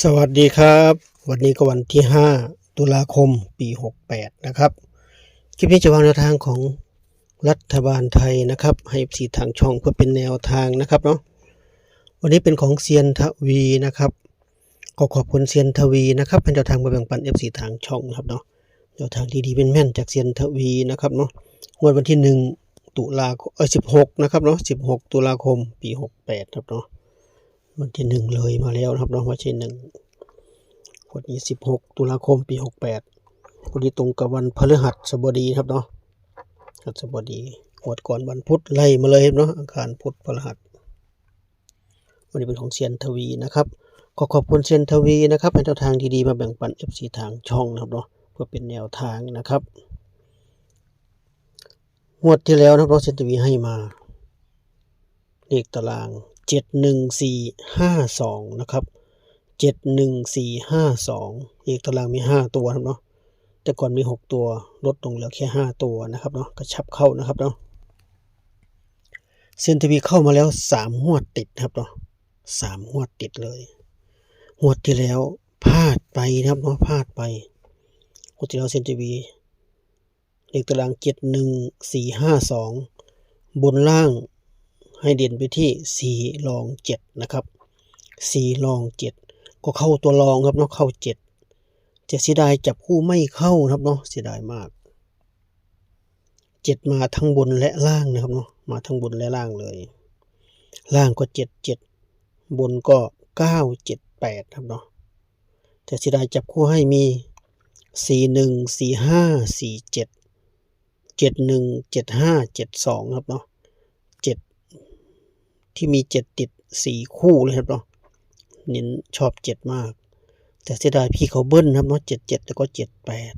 สวัสดีครับ วันนี้ก็วันที่ 5 ตุลาคมปี 68 นะครับ คลิปนี้จะวางแนวทางของรัฐบาลไทยนะครับ ให้สีทางช่องเพื่อเป็นแนวทางนะครับเนาะวันนี้เป็นของเซียนทวีนะครับก็ขอบคุณเซียนทวีนะครับเป็นแนวทางมาแบ่งปัน FC ทางช่องนะครับเนาะแนวทางดีๆเป็นแม่นจากเซียนทวีนะครับเนาะงวดวันที่ 1 ตุลาคมเออ16 นะครับเนาะ16 ตุลาคมปี 68 ครับเนาะ วันที่หนึ่งเลยมาแล้วนะครับเนาะวันที่หนึ่งวันนี้สิบหกตุลาคมปีหกแปดวันนี้ตรงกับวันพฤหัสบดีครับเนาะพฤหัสบดีหวดก่อนวันพุธไล่มาเลยเนาะอังคารพุธพฤหัสวันนี้เป็นของเซียนทวีนะครับขอขอบคุณเซียนทวีนะครับเป็นแนวทางดีๆมาแบ่งปัน FC ทางช่องนะครับเนาะเพื่อเป็นแนวทางนะครับงวดที่แล้วนะครับเนาะเซียนทวีให้มาเลขตาราง เจ็ดหนึ่งสี่ห้าสองนะครับเจ็ดหนึ่งสี่ห้าสองเลขตารางมีห้าตัวนะครับเนาะแต่ก่อนมีหกตัวลดลงเหลือแค่ห้าตัวนะครับเนาะกระชับเข้านะครับเนาะเซนทีวีเข้ามาแล้วสามงวดติดนะครับเนาะสามงวดติดเลยงวดที่แล้วพลาดไปนะครับเนาะพลาดไปงวดที่แล้วเซนทีวีเลขตารางเจ็ดหนึ่งสี่ห้าสองบนล่าง ให้เด่นไปที่สี่รองเจ็ดนะครับสี่รองเจ็ดก็เข้าตัวรองครับเนาะเข้าเจ็ดจะเสียดายจับคู่ไม่เข้าครับเนาะเสียดายมากเจ็ดมาทั้งบนและล่างนะครับเนาะมาทั้งบนและล่างเลย ล่างก็เจ็ดเจ็ดบนก็เก้าเจ็ดแปดครับเนาะแต่เสียดายจับคู่ให้มีสี่หนึ่งสี่ห้าสี่เจ็ดเจ็ดหนึ่งเจ็ดห้าเจ็ดสองครับเนาะ ที่มีเจ็ดติดสี่คู่เลยครับเนาะเน้นชอบเจ็ดมาก แต่เสียดายพี่เขาเบิ้ลครับเนาะเจ็ดเจ็ดแล้วก็เจ็ดแปด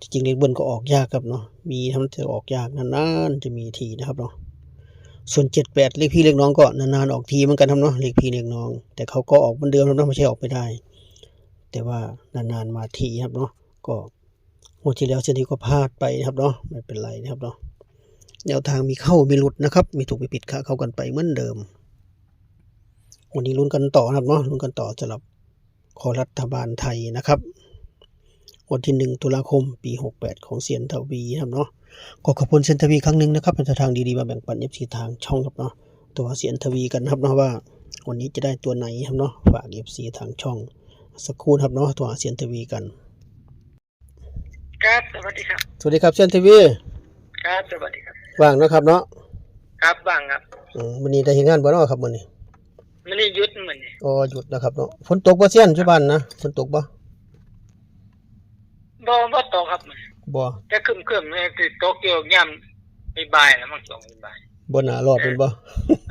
จริงๆเลขเบิ้ลก็ออกยากครับเนาะมีทำแต่ออกยากนานๆจะมีทีนะครับเนาะส่วนเจ็ดแปดเลขพี่เลขน้องก็นานๆออกทีเหมือนกันครับเนาะเลขพี่เลขน้อง แต่เขาก็ออกเหมือนเดิมครับเนาะไม่ใช่ออกไม่ได้ แต่ว่านานๆมาทีครับเนาะก็งวดที่แล้วเช่นนี้ก็พลาดไปนะครับเนาะไม่เป็นไรนะครับเนาะ แนวทางมีเข้ามีหลุดนะครับ มีถูกมีผิดค่ะเข้ากันไปเหมือนเดิม วันนี้ลุ้นกันต่อนะครับเนาะลุ้นกันต่อสำหรับขอรัฐบาลไทยนะครับวันที่หนึ่งตุลาคม ปีหกแปดของเซียนทวีนะครับเนาะก็ขอบคุณเซียนทวีครั้งหนึ่งนะครับเป็นทางดีๆมาแบ่งปันเอฟซีทางช่องครับเนาะตัวเซียนทวีกันนะครับเนาะว่าวันนี้จะได้ตัวไหนครับเนาะฝากเอฟซีทางช่อง สักครู่นะครับเนาะตัวเซียนทวีกันครับสวัสดีครับ สวัสดีครับเซียนทวีครับสวัสดีครับ ว่างนะครับเนาะครับบ้างครับอืมวันนี้ได้เห็นงานบ่เนาะครับวันนี้ไม่ได้หยุดเหมือนนี่อ๋อหยุดนะครับเนาะฝนตกบ่เซียนที่บ้านนะฝนตกบ่บ่บ่ตกครับมันบ่จะขึ้นขึ้นๆมันติดตกอยู่ย่ำไม่บายแล้วมันตกไม่บายบ่น่ารอดเป็นบ่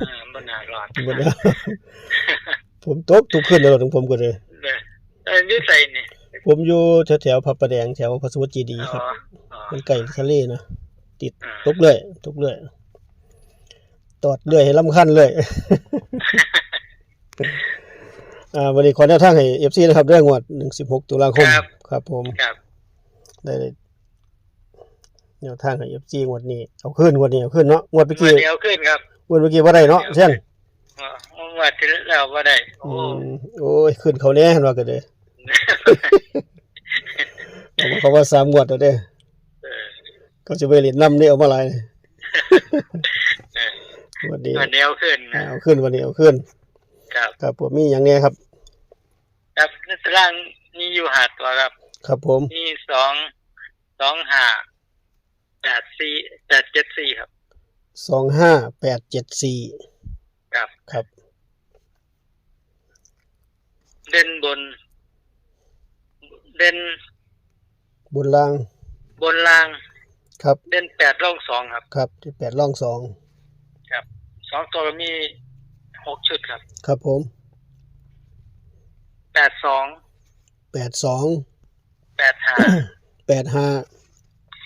เออบ่น่ารอดบ่น่าผมตกทุกคืนเลยของผมก็เลยเด้อเอออยู่ใส่นี่ผมอยู่แถวๆพระประแดงแถวพระสวัสดิ์เจดีย์ครับอ๋ออ๋อมันใกล้ทะเลนะ ติดอ่าตกเรื่อยตกเรื่อยตอดเรื่อยให้ลำคันเลยอ่าวันนี้ขอแนวทางให้ FC นะครับเรื่องงวด16ตุลาคมครับผมครับได้แนวทางให้ FC งวดนี้เอาขึ้นงวดนี้เอาขึ้นเนาะงวดเมื่อเมื่กี้อเดียวขึ้นครับงวดเมื่อกี้บ่ได้เนาะเช่นอ๋อเมื่อที่แล้วบ่ได้โอ้อืมโอ้ยขึ้นเขาแน่เห็นว่าก็เด้เอามาเขาว่าสามงวดแล้วเด้เออ เขาจะไปเล่นน้ำนี่เอามาหลายเออวันนี้เมื่อเดียวขึ้นนะเอาขึ้นวันนี้เอาขึ้น ครับครับผมมีอย่างเนี้ยครับ ครับในตารางมีอยู่หาตัวครับ ครับผมมีสองสองห้าแปดสี่แปดเจ็ดสี่ครับสองห้าแปดเจ็ดสี่ครับครับ เด่นบน เด่นบนล่าง บนล่าง ครับ เด่นแปดร่องสองครับ ครับที่แปดล่องสองครับสองตัวมีหกชุดครับครับผมแปดสองแปดสองแปดห้าแปดห้า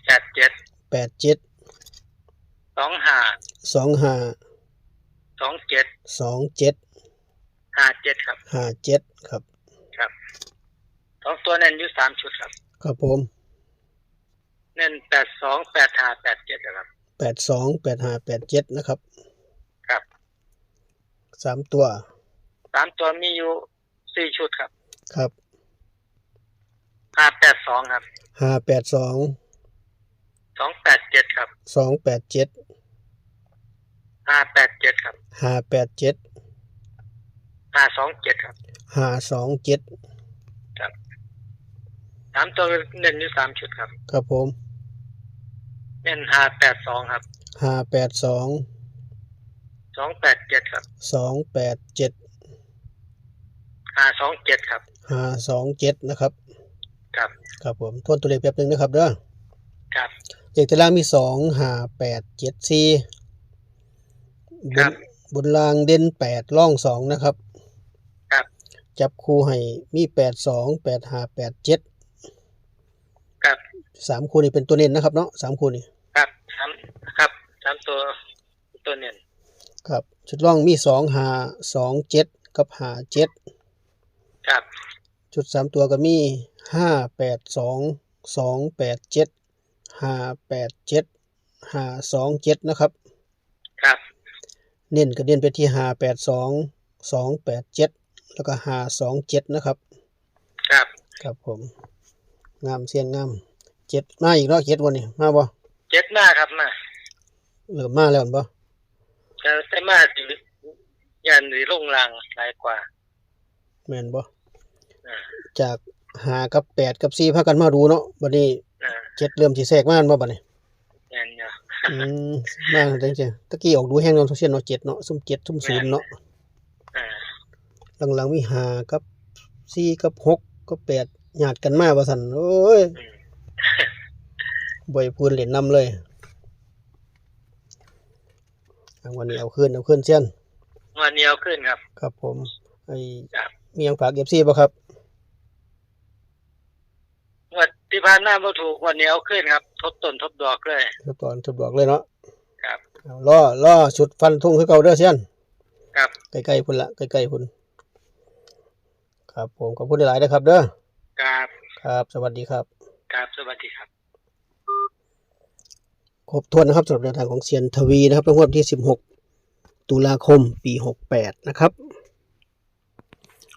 แปดเจ็ดแปดเจ็ดสองห้าสองห้าสองเจ็ดสองเจ็ดห้าเจ็ดครับห้าเจ็ดครับ ครับสองตัวเน้นอยู่สามชุดครับ ครับผม เน้นแปดสองแปดห้าแปดเจ็ดครับแปดสองแปดห้าแปดเจ็ดนะครับ ครับสามตัวสามตัวมีอยู่สี่ชุดครับครับห้าแปดสองครับห้าแปดสองสองแปดเจ็ดครับสองแปดเจ็ดห้าแปดเจ็ดครับห้าแปดเจ็ดห้าสองเจ็ดครับห้าสองเจ็ด สามตัวเน้นอยู่สามชุดครับ ครับผม เน้นห้าแปดสองครับห้าแปดสองสองแปดเจ็ดครับสองแปดเจ็ดห้าสองเจ็ดครับห้าสองเจ็ดนะครับ ครับ ครับผมทวนตัวเลขแป๊บหนึงนะครับเด้อครับเลขตารางมีสองห้าแปดเจ็ดสี่บครันบบนรางเด่นแปดล่องสองนะครับ ครับ จับคู่ให้มีแปดสองแปดห้าแปดเจ็ดครับ สามคู่นี่เป็นตัวเน้นนะครับเนาะสามคู่นี่ครับสามครับสามตัวตัวเน้นครับชุดล่องมีสองห้าสองเจ็ดกับห้าเจ็ดครับชุดสามตัวก็มีห้าแปดสองสองแปดเจ็ดห้าแปดเจ็ดห้าสองเจ็ดนะครับ ครับ เน้นก็เน้นไปที่ห้าแปดสองสองแปดเจ็ดแล้วก็ห้าสองเจ็ดนะครับ ครับ ครับผม งามเสียนงาม เจ็ดมาอีกแล้วเจ็ดวันนี้มาบ่เจ็ดหน้าครับมาเริ่มมาแล้วเห็นบ่แต่แต่มาสิยันหรือลงรางหลายกว่าแม่นบ่อ่าจากหากับแปดกับสี่พากันมาดูเนาะบัดนี้อ่าเจ็ดเริ่มสิแทรกมาอันบ่บัดนี้แม่นอยู่อืมมาจังซี่ตะกี้ออกดูแห้งเนาะโซเชียลเนาะเจ็ดเนาะซุ่มเจ็ดซุ่มศูนย์เนาะอ่าหลังๆมีหากับสี่กับหกกับแปดญาติกันมาว่าซั่นโอ้ยอืม บ่อยพูนเล่นนำเลยอะวันนี้เอาคืนเอาคืนเสียนวันนี้เอาขึ้นครับ ครับผมไอ้ครับมีหยังฝาก FC บ่ครับงวันที่ผ่านหน้าบ่ถูกวันนี้เอาขึ้นครับ ทบต้นทบดอกเลยทดตอนทดบอกเลยเนาะครับเอาล่อล่อชุดฟันทุ่งคือเก่าเด้อเสียนครับใกล้ๆพุ่นละใกล้ๆพุ่นครับผมขอบคุณหลายๆนะครับ เด้อครับ ครับ สวัสดีครับ ครับ สวัสดีครับ ครบถ้วนนะครับสำหรับแนวทางของเซียนทวีนะครับในงวดที่ 16 ตุลาคมปี 68 นะครับ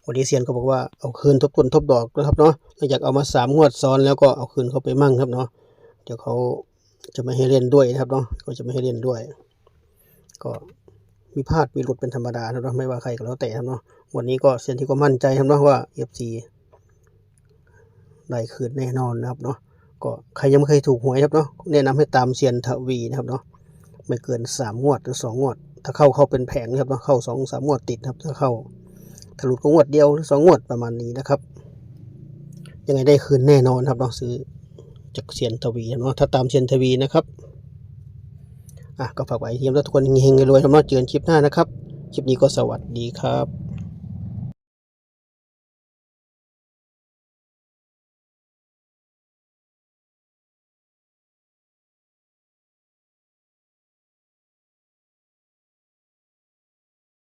วันนี้เซียนก็บอกว่าเอาคืนทบทวนทบดอกนะครับเนาะหลังจากเอามาสามงวดซ้อนแล้วก็เอาคืนเขาไปมั่งครับเนาะเดี๋ยวเขาจะไม่ให้เล่นด้วยนะครับเนาะเขาจะไม่ให้เล่นด้วย ก็มีพลาดมีหลุดเป็นธรรมดานะครับเนาะไม่ว่าใครก็แล้วแต่ครับเนาะวันนี้ก็เซียนที่ก็มั่นใจครับเนาะว่า FC ได้คืนแน่นอนนะครับเนาะ ก็ใครยังไม่เคยถูกหวยครับเนาะแนะนำให้ตามเซียนทวีนะครับเนาะไม่เกินสามงวดหรือสองงวด ถ้าเข้าเข้าเป็นแผงนะครับเนาะเข้าสองสามงวดติดครับถ้าเข้าถ้าหลุดก็งวดเดียวหรือสองงวดประมาณนี้นะครับ ยังไงได้คืนแน่นอนครับเนาะซื้อจากเซียนทวีเนาะถ้าตามเซียนทวีนะครับอะก็ฝากไว้ทีมทุกคนเฮงๆรวยๆครับเนาะเจอกันคลิปหน้านะครับ คลิปนี้ก็สวัสดีครับ